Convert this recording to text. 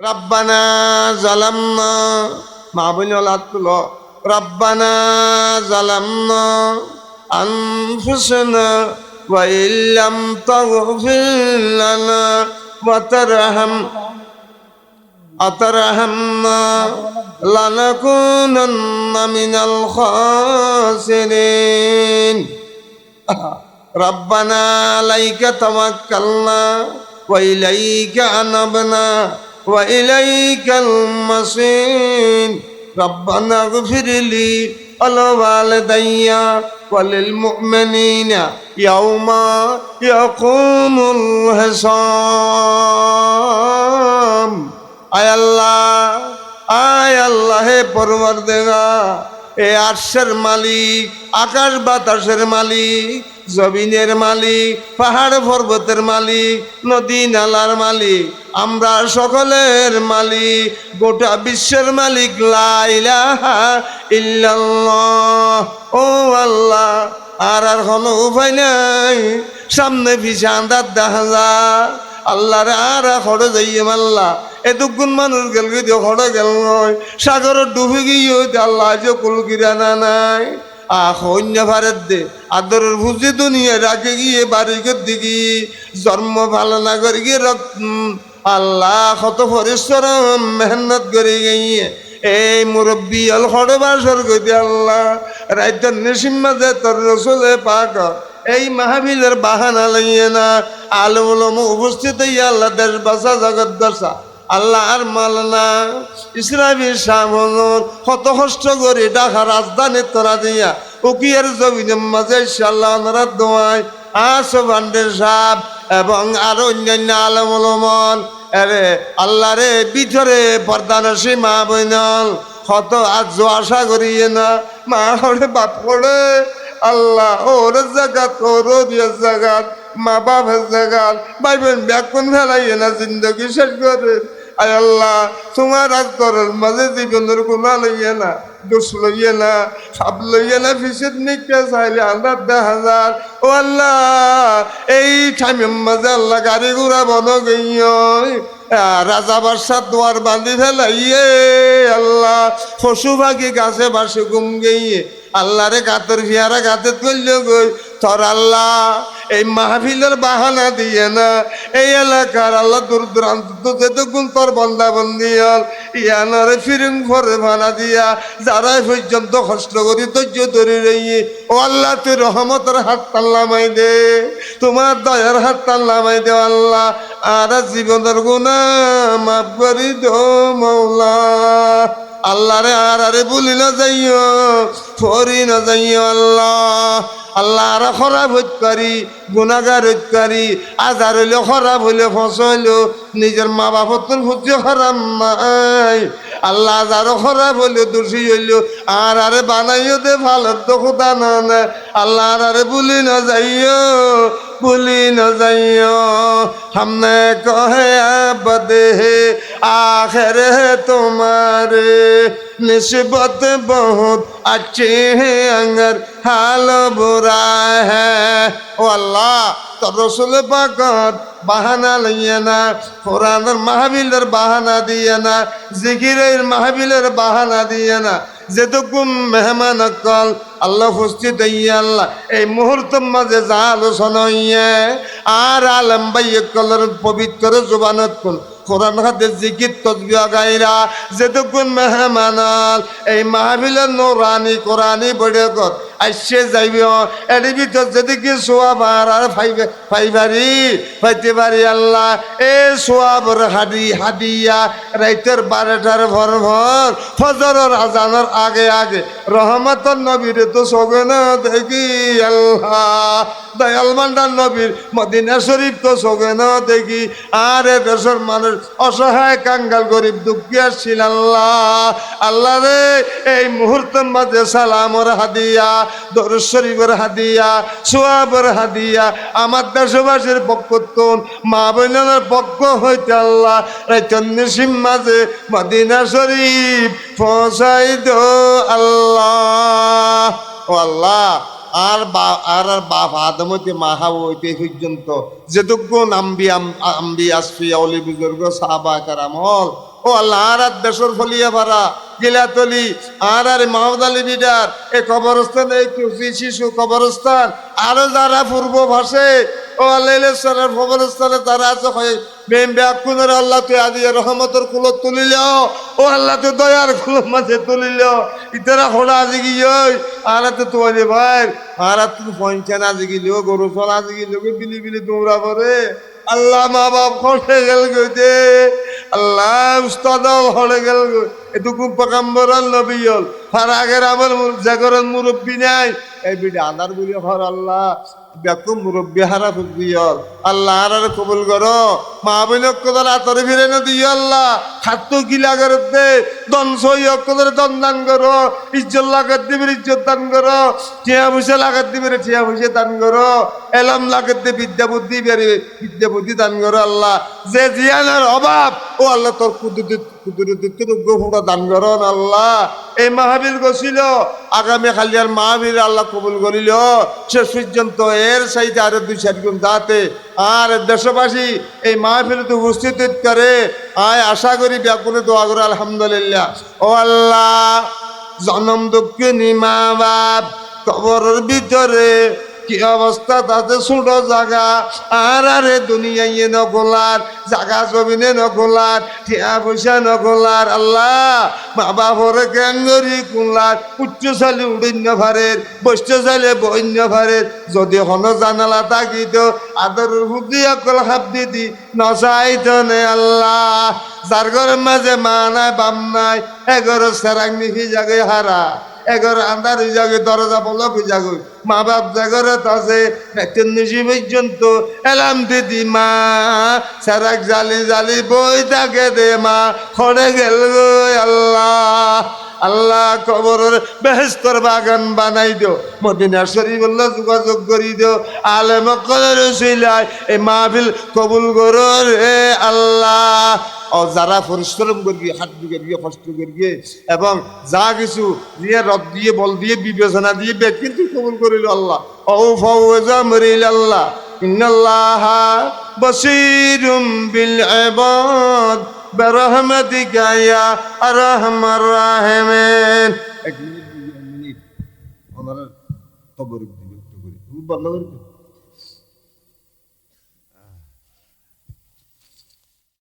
রব্বানা জালামনা মা বোন হাত তুলো রব্বানা জালামনা أنفسنا وإن لم تغفر لنا وترحم أترحمنا لنكونن من الخاسرين ربنا عليك توكلنا وإليك أنبنا وإليك المصير ربنا اغفر لي ولوالدي وللمؤمنين يوم يقوم الحساب আয় আল্লাহ আয় আল্লাহ হে পরবর্দেগা এ আর্শের মালিক আকাশ বাতাসের মালিক জমিনের মালিক পাহাড় পর্বতের মালিক নদী নালার মালিক আমরা সকলের মালিক, গোটা বিশ্বের মালিক লাইলাহা ও আল্লাহ, আর আর কোনো উপায় নাই। সামনে পিছে আন্দার দেখা যায়। আল্লাহরে আর খড়ে যাইয়ে মাল্লা। এতক্ষণ মানুষ গেল গিয়ে খড়ে গেল নয়। সাগরের ডুবে গিয়ে আল্লাহ যে কুলকিরা না নাই। অন্য ভারত দে, আদরের দুনিয়া গিয়ে। জন্ম ভালো না করে গিয়ে রক্ত আল্লাহ কত পরিশ্রম, মেহনত করে গিয়ে এই মুরব্বী আল খড়ে বাসর গতি আল্লাহ। রাইতের নিসিম্মা যে তোর রসুলে পাক, এই মাহবিলের বাহানা লইয়ে না আলম উপস্থিত আল্লাহ দেশ বাসা জগৎ দশা আল্লাহ আর মালনা ইসলামী সামন কত কষ্ট করে ঢাকা রাজধানী তোরা দিয়া। উকিয়ার জমিনের মাঝে ইনশাল্লাহ ওনারা দোয়ায় আসো ভান্ডের সাপ এবং আরও অন্যান্য আলমলমন আরে আল্লাহ রে ভিতরে পর্দানসী মা বইনল কত আজ আশা করিয়ে না। মা হরে, বাপ করে আল্লাহ ওর জাগাত ওর জাগাত মা বাপের জাগাত ভাই বোন ব্যাকুন ফেলাইয়ে না, জিন্দগি শেষ করে। আয় আল্লাহ, তোমার আজ তরল মাঝে জীবনের গুণা লইয়ে না, দোষ লইয়ে না, সাপ লইয়ে না ফিসের নিকে চাইলে আমরা দেখা যার ও আল্লাহ টাইমের মাঝে আল্লাহ গাড়ি ঘোড়া বন গইয়। রাজা বাদশাহ দোয়ার বাঁধি ফেলাইয়ে, আল্লাহ পশু পাখি গাছে বাসে ঘুম গইয়ে, আল্লাহরে গাতের ভিয়ারা গাতে তুলল গই। তোর আল্লাহ এই মাহফিলের বাহানা দিয়ে না, এই এলাকার আল্লাহ দূর দূরান্ত যেতক্ষণ তোর বন্দা বন্দি হল ইয়ানারে ফিরিং ভরে ভানা দিয়া যারা পর্যন্ত কষ্ট করি ধৈর্য ধরে রইয়ে, ও আল্লাহ তুই রহমতের হাত তাল্লামাই দে, তোমার দয়ার হাত তাল্লামাই দে আল্লাহ। আর জীবনের গুণা মাফ করি দো মৌলা আল্লাহ রে আর আরে বলি না যাইও, ফরি না যাইও আল্লাহ। আল্লাহ আর খরাব পারি গুণাগার হইতকারী আজার হইলে খরাব হইলে ফসল নিজের মা বাপতন সহ্য খরাম মাই আল্লাহ আজারও খরাব হইলে দোষী হইল আর আরে বানাইও দে ভালো তো খোদা না আল্লাহ আর আরে বলি না যাইও বলি না যাইও। সামনে কহে আবদে, আখের তোমার, নিসবত বহুত আছে হে আঙ্গার হাল বুরা হ্যাঁ ও আল্লাহ, তোর রসুল পাকত বাহানা লইয়ে না, কোরআনের মাহাবিলের বাহানা দিয়ে না, জিকিরের মাহাবিলের বাহানা দিয়ে না। যেটুকুম মেহমান কল আল্লাহ উপস্থিত হইয়া আল্লাহ, এই মুহূর্ত মাঝে যা আলোচনা হইয়ে, আর আলম বাইকলের পবিত্র জোবানত কোন? কোরআন হাতে জিকির তসবিয়া গাইরা যেটুকুন মেহমান এই মাহাবিলের নোরানি কোরআনি বড়ে কর। আসছে যাইবে। এর ভিতর যদি কি সোয়াবার আর ফাইবে, ফাইবারি, ফাইতে পারি আল্লাহ। এ সোয়াবর হাদি হাদিয়া, রাইতের বারোটার ভর ভর, ফজরের আজানের আগে আগে। রহমতর নবীর তো সগে না দেখি আল্লাহ। দয়াল মান্ডার নবীর মদিনা শরীফ তো সগে না দেখি। আর এ দেশের মানুষ, অসহায় কাঙ্গাল গরিব দুঃখী আসছিল আল্লাহ। আল্লাহ রে, এই মুহূর্তের মাঝে সালামর হাদিয়া। দরুদ শরীফের হাদিয়া, সোয়াবের হাদিয়া, আমার দেশবাসীর পক্ষ তো মা বোনের পক্ষ হইতে আল্লাহ রাইতন্যসীম মাঝে মদিনা শরীফ দো আল্লাহ। ও আল্লাহ, আর বা, আর আর বাপ আদম হইতে হইতে পর্যন্ত যেটুকু আম্বি আম্বি আসফি অলি বুজুর্গ সাহাবা কারাম হল ও আল্লাহ, আর আর দেশর ফলিয়া পারা গিলাতলি, আর আর মাহমুদ আলী বিডার এই কবরস্থান, এই শিশু কবরস্থান, আরও যারা পূর্ব ভাষে ও আল্লাহ ইলেশ্বরের কবরস্থানে তারা আছে হয় মেম ব্যাকুনের আল্লাহ, তুই আদি রহমতের কুলত তুলিল ও আল্লাহ, তুই দয়ার কুলত মাঝে তুলিল ইতারা হোড়া আজি গিয়ে আর তো তোমার ভাই, আর তুমি পঞ্চান আজি গিলি গরু চল আজি গিলি বিলি বিলি দৌড়া পরে আল্লাহ মা বাপ খসে গেল গইতে আল্লাহ উস্তাদ হলে গেল এটুকু পকাম্বর নবীল আর আগের আমার জাগরের মুরব্বী নাই। এই বিডি আদার বলি হর আল্লাহ ব্যাকুম মুরব্বী হারা ফুকবিয়ল আল্লাহ আর কবুল করো। মা বোন কদর আতরে ফিরে না দিও আল্লাহ। খাদ্য গিলা দে দন সই কদর দন দান করো। ইজ্জত লাগাত দিবে ইজ্জত দান করো। টিয়া পয়সা লাগাত দিবে টিয়া দান করো। এলম লাগাত দিয়ে বিদ্যা বুদ্ধি বেরে বিদ্যা বুদ্ধি দান করো আল্লাহ। যে জিয়ানের অভাব, ও আল্লাহ তোর কুদুর কুদুর ফুটা দান করো আল্লাহ। এই মাহাবীর গছিল। আগামী খালি আর মাহাবীর আল্লাহ কবুল করিল। সে পর্যন্ত এর সাইতে আরও দুই চার গুণ দাঁতে। আর দেশবাসী, এই মাহফিল তো উপস্থিত করে আয়, আশা করি ব্যাকুলে তো করে, আলহামদুলিল্লাহ। ও আল্লাহ, জনম দুঃখিনী মা বাপ কবরের ভিতরে কি অবস্থা? তাতে ছোট জায়গা আর আরে দুনিয়ায় নকলার জাগা জমিনে নকলার ঠিয়া পয়সা নকলার আল্লাহ! মা বাপরে ক্যাঙ্গরি কুলার, উচ্চ চালি উড়িন্য ভারের বৈশ্য চালে বৈন্য ভারের, যদি হন জানালা তাকিত, আদরের হুদি অকল হাত দিদি নচাইত নে আল্লাহ! যার ঘরের মাঝে মা নাই বাম নাই এগর সেরাং নিহি জাগে হারা? এগর আন্দার হয়ে যাবে দরজা বলক হয়ে যাবে মা বাপ জাগরে তাছে একজন নিশি পর্যন্ত এলাম দিদি মা। সারাক জালি জালি বই থাকে দে মা। খড়ে গেল আল্লাহ। আল্লাহ কবরের বেহেস্তর বাগান বানাই দিও, মদিনা শরীফুল্লাহ যোগাযোগ করি দিও। আলেম কলের সিলাই এই মাহফিল কবুল করো রে আল্লাহ। ও যারা পরিশ্রম করিয়ে, হাত গিয়ে কষ্ট করিয়ে এবং যা কিছু দিয়ে রদ দিয়ে, বল দিয়ে, বিবেচনা দিয়ে কিন্তু কবুল করিল আল্লাহ। ও ফৌজা মরিল আল্লাহ। ইন্নাল্লাহ বসিরুম বিল ইবাদ। برحمتك يا ارحم الراحمين এক মিনিট দুই মিনিট ওনারা খবর বিরক্ত করি বন্ধ করে